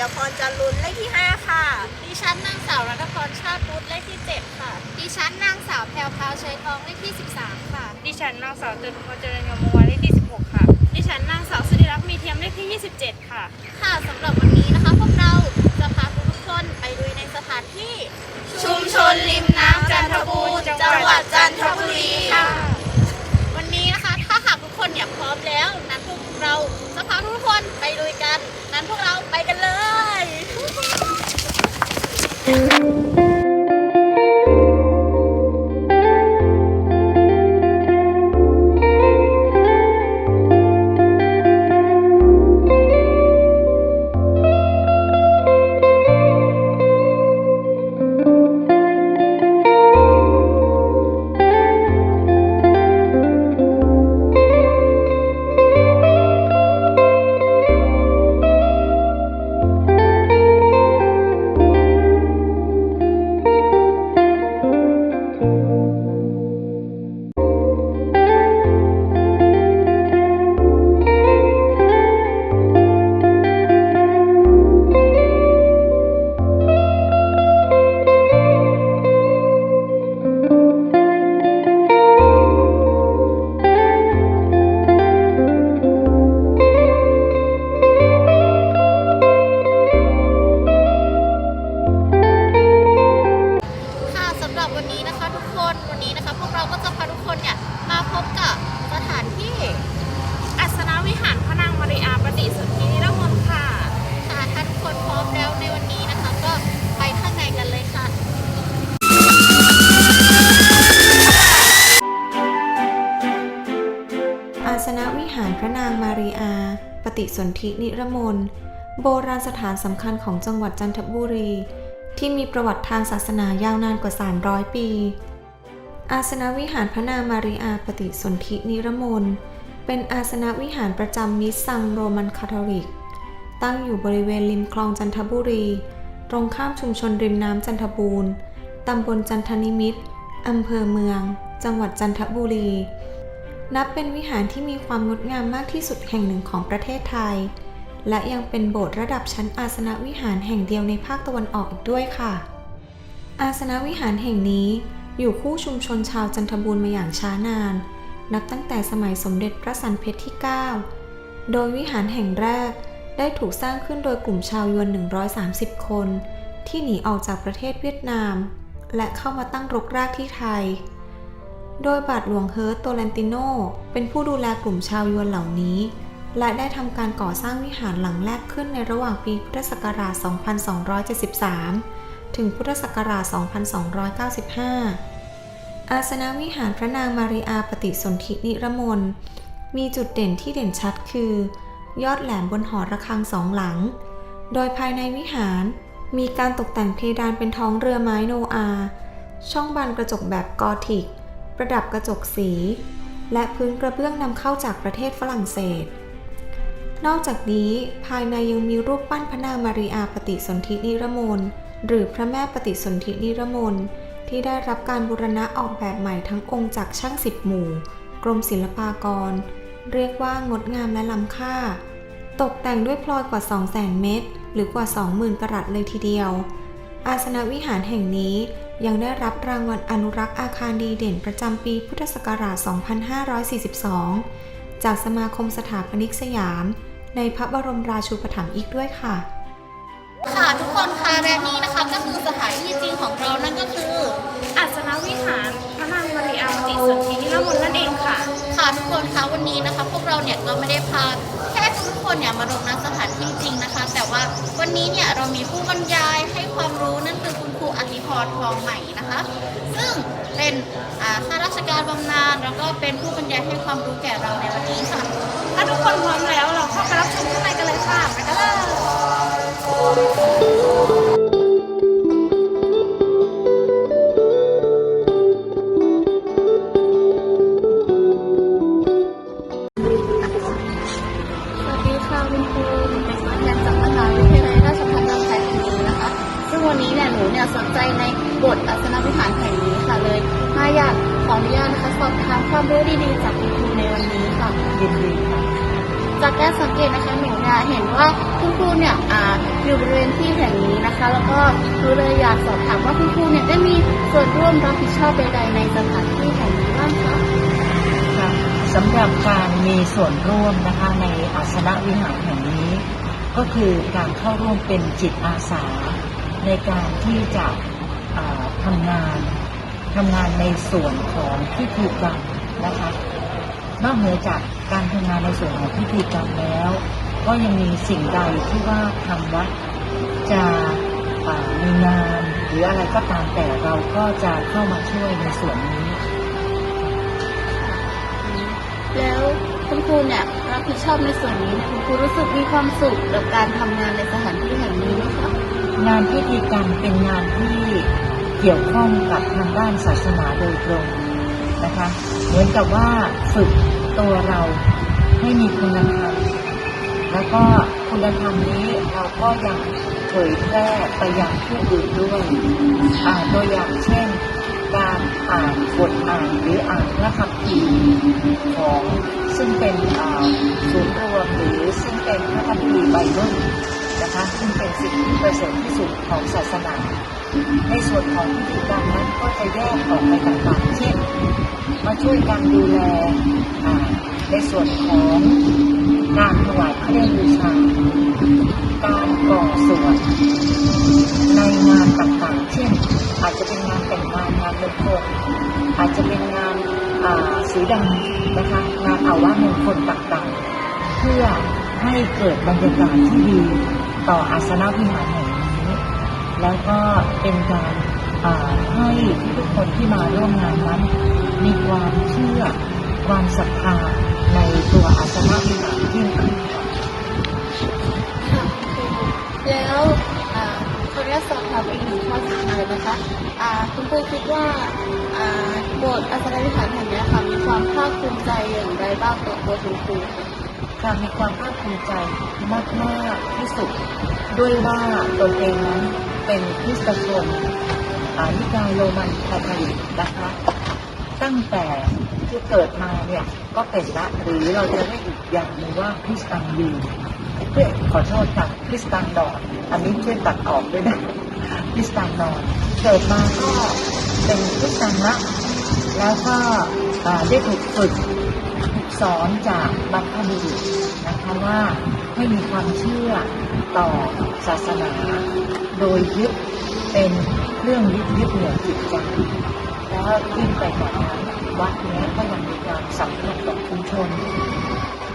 ยพรจันทร์ลุนเลขที่ 5 ค่ะ ดิฉันนางสาวรัตพรชาติพุทธเลขที่ 7 ค่ะ ดิฉันนางสาวแพรวพราวชัยทองเลขที่ 13 ค่ะ ดิฉันนางสาวเตือนพรเจริญยมวาเลขที่ 16 ค่ะ ดิฉันนางสาวสุริรักษ์มีเทียมเลขที่ 27 ค่ะ ค่ะสำหรับวันนี้นะคะ พวกเราจะพาทุกๆคนไปลุยในสถานที่ ชุมชนริมน้ำจันทบูรณ์จังหวัดจันทบุรีค่ะ วันนี้นะคะถ้าหากทุกคนเนี่ยพร้อมแล้วนั้นพวกเราจะพาทุกคนไปลุยกัน นั้นพวกเราไปกันเลย ค่ะ ปฏิสนธินิรมนโบราณสถานสำคัญของจังหวัดจันทบุรี ที่มีประวัติทางศาสนายาวนานกว่า 300 ปี อาสนวิหารพระนามารีอาปฏิสนธินิรมนเป็นอาสนวิหารประจำมิสซังโรมันคาทอลิก ตั้งอยู่บริเวณริมคลองจันทบุรี ตรงข้ามชุมชนริมน้ำจันทบูรณ์ตำบลจันทนิมิตรอำเภอเมือง จังหวัดจันทบุรี นับเป็นวิหารที่มีความงดงามมากที่สุดแห่งหนึ่งของประเทศไทย และยังเป็นโบสถ์ระดับชั้นอาสนวิหารแห่งเดียวในภาคตะวันออกอีกด้วยค่ะ อาสนวิหารแห่งนี้อยู่คู่ชุมชนชาวจันทบูรณ์มาอย่างช้านาน นับตั้งแต่สมัยสมเด็จพระสันเพชรที่ 9 โดยวิหารแห่งแรกได้ถูกสร้างขึ้นโดยกลุ่มชาวยวน 130 คน ที่หนีออกจากประเทศเวียดนาม และเข้ามาตั้งรกรากที่ไทย โดยบาทหลวงเฮิร์ตโตเลนติโน เป็นผู้ดูแลกลุ่มชาวยวนเหล่านี้ และได้ทำการก่อสร้างวิหารหลังแรกขึ้นในระหว่างปีพุทธศักราช 2273 ถึงพุทธศักราช 2295 อาสนวิหารพระนางมาริอาปฏิสนธินิรมน มีจุดเด่นที่เด่นชัดคือ ยอดแหลมบนหอระฆังสองหลัง โดยภายในวิหารมีการตกแต่งเพดานเป็นท้องเรือไม้โนอา ช่องบานกระจกแบบกอธิก ประดับกระจกสี และพื้นกระเบื้องนำเข้าจากประเทศฝรั่งเศส นอกจากนี้ภายในยังมีรูปปั้นพระนางมาริอาปฏิสนธินิรมนหรือพระแม่ปฏิสนธินิรมนที่ได้รับการบูรณะออกแบบใหม่ทั้งองค์จากช่างสิบหมู่ กรมศิลปากร เรียกว่างดงามและล้ำค่า ตกแต่งด้วยพลอยกว่า 200,000 เม็ดหรือกว่า 20,000กรัตเลยทีเดียว อาสนวิหารแห่งนี้ ยังได้รับรางวัลอนุรักษ์อาคารดีเด่นประจำปีพุทธศักราช 2542 จากสมาคมสถาปนิกสยาม ในพระบรมราชูปถัมภ์อีกด้วยค่ะ ค่ะทุกคนคะและนี่นะคะก็คือสถานที่จริงของเรานั่นก็คือ อัศนวิหารพระนางมาริอาปฏิสนธินิรมนต์นั่นเองค่ะ ค่ะทุกคนคะวันนี้นะคะ พวกเราเนี่ยก็ไม่ได้พาแค่ ทุกคนเนี่ยมาดูณสถานที่จริงนะคะ แต่ว่าวันนี้เนี่ยเรามีผู้บรรยายให้ความรู้นั่นคือคุณครูอธิพรทองใหม่นะคะ ซึ่งเป็นข้าราชการบำนาญแล้วก็เป็นผู้บรรยายให้ความรู้แก่เราในวันนี้ค่ะ ถ้าทุกคนพร้อมแล้วเราเข้าไปรับชมข้างในกันเลยค่ะ อยู่บริเวณที่แห่งนี้นะคะ แล้วก็หนูเลยอยากสอบถามว่าคุณครูเนี่ยได้มีส่วนร่วมรับผิดชอบใดๆในสถานที่แห่งนี้บ้างคะสำหรับการมีส่วนร่วมนะคะในอาสนะวิหารแห่งนี้ ก็คือการเข้าร่วมเป็นจิตอาสา ในการที่จะทำงานทำงานในส่วนของพิธีกรรมนะคะนอกเหนือจากการทำงานในส่วนของพิธีกรรมแล้ว ก็ยังมีสิ่งใดที่ว่าทางวัดจะอ่ามีงานหรืออะไรก็ตามแต่เราก็จะเข้ามาช่วยในส่วนนี้ แล้วคุณครูเนี่ยรับผิดชอบในส่วนนี้เนี่ยคุณครูรู้สึกมีความสุขกับการทำงานในสถานที่แห่งนี้ไหมคะงานพิธีกรรมเป็นงานที่เกี่ยวข้องกับทางด้านศาสนาโดยตรงนะคะ เหมือนกับว่าฝึกตัวเราให้มีคุณธรรม แล้วก็คุณธรรมนี้เราก็ยังเผยแพร่ไปยังผู้อื่นด้วยตัวอย่างเช่น การอ่านบทอ่านหรืออ่านพระคัมภีร์ของซึ่งเป็นศูนย์รวมหรือซึ่งเป็นพระคัมภีร์ไบเบิลนะคะซึ่งเป็นสิ่งที่ประเสริฐที่สุดของศาสนา ในส่วนของพิธีกรรมนั้นก็จะแยกออกไปต่างๆเช่น มาช่วยกันดูแลในส่วนของ การถวายเครื่องบูชา การก่อสวดในงานต่างๆ เช่น อาจจะเป็นงานแต่งงานงานมงคลอาจจะเป็นงานสีดำนะคะงานอาวะมงคลต่างๆ เพื่อให้เกิดบรรยากาศที่ดีต่ออาสนะวิหารแห่งนี้ แล้วก็เป็นการให้ทุกคนที่มาร่วมงานนั้น มีความเชื่อความศรัทธา ในตัวอาสนะวิหารยิ่งขึ้นค่ะค่ะแล้วอ่าขออนุญาตสอบถามอีกหนึ่งข้อสุดท้ายนะคะคุณครูคิดว่าโบสถ์อาสนวิหารแห่งนี้ค่ะมีความภาคภูมิใจอย่างไรบ้างต่อตัวคุณครูคะการมีความภาคภูมิใจมากมากที่สุด ด้วยว่าตนเองนั้นเป็นคริสตชนอานิกายโรมันคาทอลิกนะคะ ตั้งแต่ ที่เกิดมาเนี่ยก็เป็นละหรือเราจะเรียกอีกอย่างหนึ่งว่าคริสตันยูเพื่อขอโทษค่ะคริสตันดอนอันนี้ช่วยตัดออกด้วยนะคริสตันดอนเกิดมาก็เป็นคริสตันละแล้วก็ได้ถูกฝึกสอนจากบรรพบุรุษนะคะว่าให้มีความเชื่อต่อศาสนา โดยยึดเป็นเรื่องยึดยึดเหนี่ยวจิตใจแล้วยิ่งไปกว่านั้น วัดเนี้ยก็ยังมีการสัมพันธ์กับชุมชน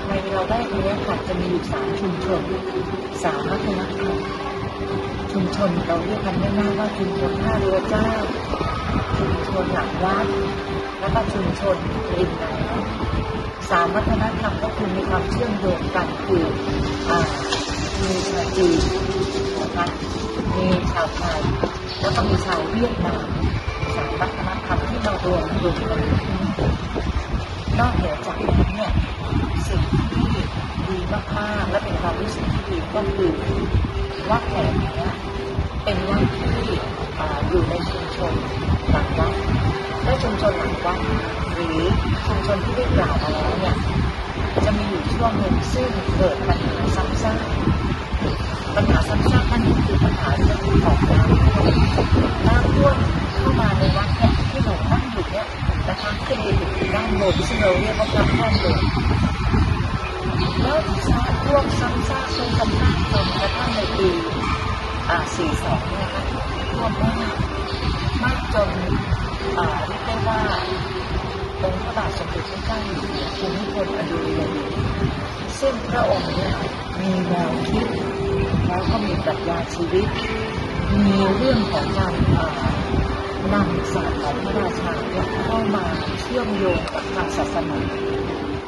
ในเราได้เนี้ยค่ะจะมีอยู่สามชุมชนสามวัฒนธรรมชุมชนเราเรียกกันง่ายๆว่าชุมชนท่าเรือเจ้า ชุมชนหลังวัด แล้วก็ชุมชนริมน้ำสามวัฒนธรรมก็คือมีความเชื่อมโยงกันคือมีชาวจีนนะคะมีชาวไทยแล้วก็มีชาวเวียดนามสามวัฒนธรรมที่มารวมรวมกัน กเหนือจากนั้นเนี่ยสิ่งที่ดีมากๆและเป็นความรู้สึกที่ดีก็คือวัดแห่งเนี้ยเป็นวัดที่ออยู่ในชุมชนหลังวัดและชุมชนหลังวัดหรือชุมชนที่ได้กล่าวมาแล้วเนี่ยจะมีอยู่ช่วงหนึ่งซึ่งเกิดปัญหาซ้ำซากปัญหาซ้ำซากนั่นคือปัญหาเรื่องของน้ำท่วมน้ำท่วมเข้ามาในวัดเนี่ยที่หนูนั่งอยู่เนี่ย นะคะขึ้นไปถึงด้านบนซึ่งเราเรียกว่าพระท่อมเลยแล้วน้ำท่วมซ้ำซากจนกระทั่งจนกระทั่งในปีอ่า42เนี่ยนะคะท่วมมากมากจนอ่าเรียกได้ว่าองค์พระบาทสมเด็จพระเจ้าอยู่หัวภูมิพลอดุลยเดชซึ่งพระองค์เนี่ยมีแนวคิดแล้วก็มีปรัชญาชีวิต มีเรื่องของการอ่า นำศาสตร์ของพระราชาเนี่ยเข้ามาเชื่อมโยงกับทางศาสนา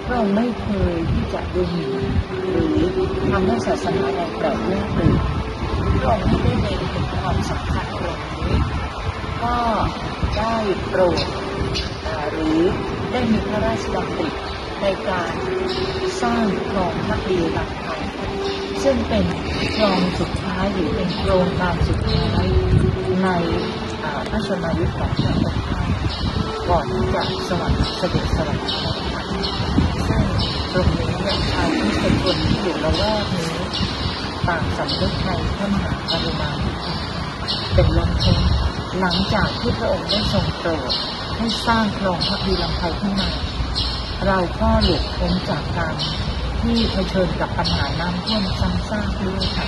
พระองค์ไม่เคยที่จะดูหมิ่นหรือทำให้ศาสนาใดแปลกแยกเลยพระองค์ไม่ได้เล็งเห็นความสำคัญตรงนี้ก็ได้โปรดหรือได้มีพระราชดำริในการสร้างคลองพักดีรักไทยซึ่งเป็นคลองสุดท้ายหรือเป็นโครงการสุดท้ายใน พระชนมายุของพระองค์ท่านก่อนที่จะสวรรคเสด็จสวรรคตซึ่งตรงนี้เนี่ยทางที่เป็นนที่อยู่ละแวกนี้ต่างสำนึกในพระมหากรุณาธิเป็นล้นพ้นหลังจากที่พระองค์ได้ทรงโปรดให้สร้างคลองพระบีลำไพขึ้นมา เราก็หลุดพ้นจากการที่เผชิญกับปัญหาน้ำท่วมซ้ำซากด้วยค่ะ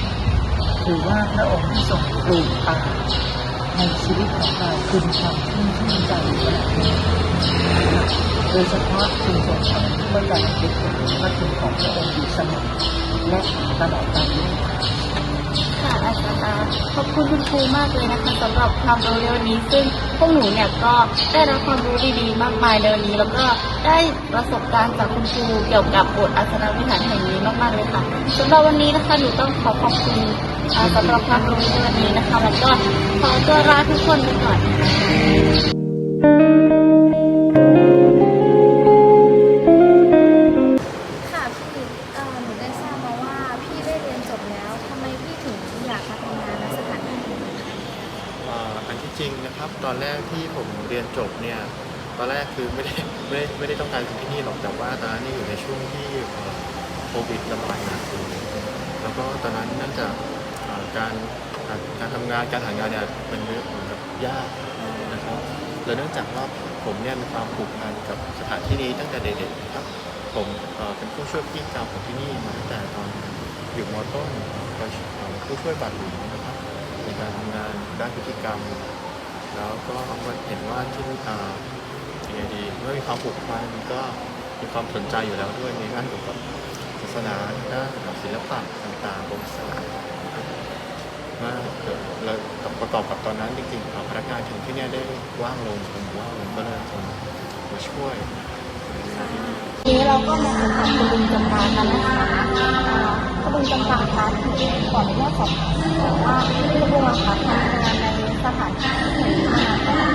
ถือว่าพระองค์ที่ทรงปลูกป่า ในชีวิตของเราคือมีความชื่นชื่นใจขนาดนี้โดยเฉพาะชุมชนของก็อการคิดถึงพระคุณของพระองค์อยู่เสมอและตลอดไป ด้วยค่ะคะขอบคุณคุณครูมากเลยนะคะสำหรับความรู้ในวันนี้ ซึ่งพวกหนูเนี่ยก็ได้รับความรู้ดีๆ มากมายในวันนี้ แล้วก็ได้ประสบการณ์จากคุณครูเกี่ยวกับบทอาสนวิหารแห่งนี้มากๆเลยค่ะสำหรับวันนี้นะคะหนูต้องขอขอบคุณสำหรับความรู้ในวันนี้นะคะแล้วก็ขอตัวลาทุกคนไปก่อน แรกที่ผมเรียนจบเนี่ยตอนแรกคือไม่ได้ไม่ได้ไม่ได้ต้องการที่นี่หรอกแต่ว่าตอนนั้นนี่อยู่ในช่วงที่โควิดระบาดหนักแล้วก็ตอนนั้นเนื่องจากาการการการทำงานการหางานเนี่ยมันเหมือนกับยากนะครับแล้วเนื่องจากว่าผมเนี่ยมีความผูกพันกับสถานที่นี้ตั้งแต่เด็กๆครับผมเป็นผู้ช่วยพิธีกรรมของที่นี่มาตั้งแต่ตอนอยู่มอต้นก็ผู้ช่วยบาทหลวงนะครับในการทำงานด้านพิธีกรรม แล้วก็มาเห็นว่าที่อ่ายังไงดีเมื่อมีความผูกพันก็มีความสนใจอยู่แล้วด้วยในด้านเกี่ยวกับศาสนาด้านศิลปะต่างๆองศาสตร์มาเกิดแล้วประกอบกับตอนนั้นจริงๆเอ่อพนักงานถึงที่เนี่ยได้ว่างลงผมว่างลงก็เลยมาช่วยทีนี้เราก็มาสัมผัสคุณลุงจำปากันนะคะอ่าคุณลุงจำปาคะที่ขออนุญาตสอบถามว่าคุณลุงอะคะทำงานใน ถานที่แห่งนี้มานานเท่ไหร่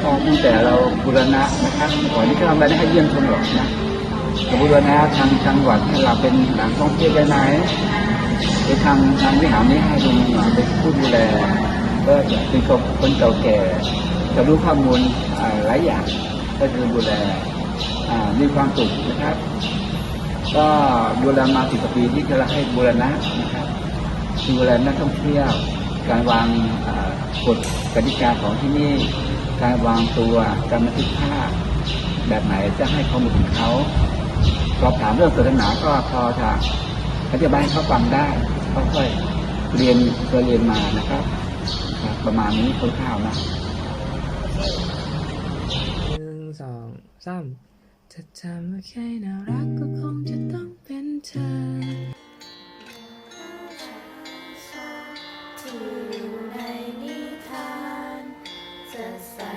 แล้วคะตั้งแต่เราบูรณะนะครับก่อนนี้ก็ทำอะไรได้ให้เยี่ยมชมหรอกนะเราบูรณะทางจังหวัดให้เราเป็นแหล่งท่องเที่ยวได้ไหนไปทำทางวิหารนี้ให้ลุงมาเป็นผู้ดูแลก็เป็นคนคนเก่าแก่จะรู้ข้อมูลหลายอย่างก็คือดูแลมีความสุขนะครับ ก็ดูแลมาสิบกว่าปีที่เราให้บูรณะนะครับดูแลนักท่องเที่ยว การวางกฎกติกาของที่นี่ การวางตัวการบันทึกภาพแบบไหนจะให้ข้อมูลถึงเขาสอบถามเรื่องศาสนาก็พอจะอธิบายให้เขาฟังได้เขาค่อยเรียนเคยเรียนมานะครับ ประมาณนี้คร่าวๆนะหนึ่งสองสามถ้าจำแค่น่ารักก็คงจะต้องเป็นเธอ อยู่ในนิทานจะใส่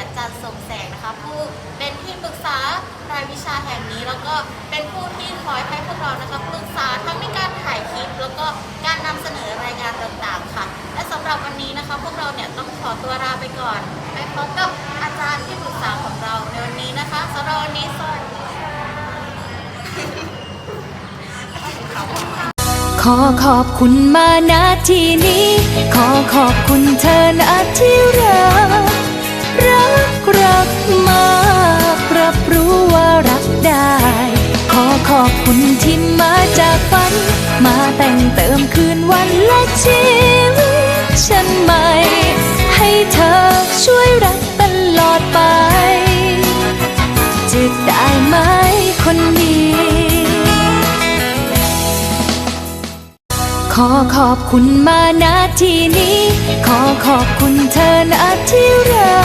ยรจันทร์ทรงแสงนะคะผู้เป็นที่ปรึกษารายวิชาแห่งนี้ แล้วก็เป็นผู้ที่คอยให้พวกเรานะคะปรึกษาทั้งในการถ่ายคลิป แล้วก็การนำเสนอรายงานต่างๆค่ะ และสำหรับวันนี้นะคะ พวกเราเนี่ยต้องขอตัวลาไปก่อนไปพบกับอาจารย์ที่ปรึกษาของเราในวันนี้นะคะสำหรับวันนี้สวัสดีค่ะขอขอบคุณมาณที่นี้ ขอขอบคุณเธอนะที่รัก ขอขอบคุณมาณที่นี้ ขอขอบคุณเธอนะที่รั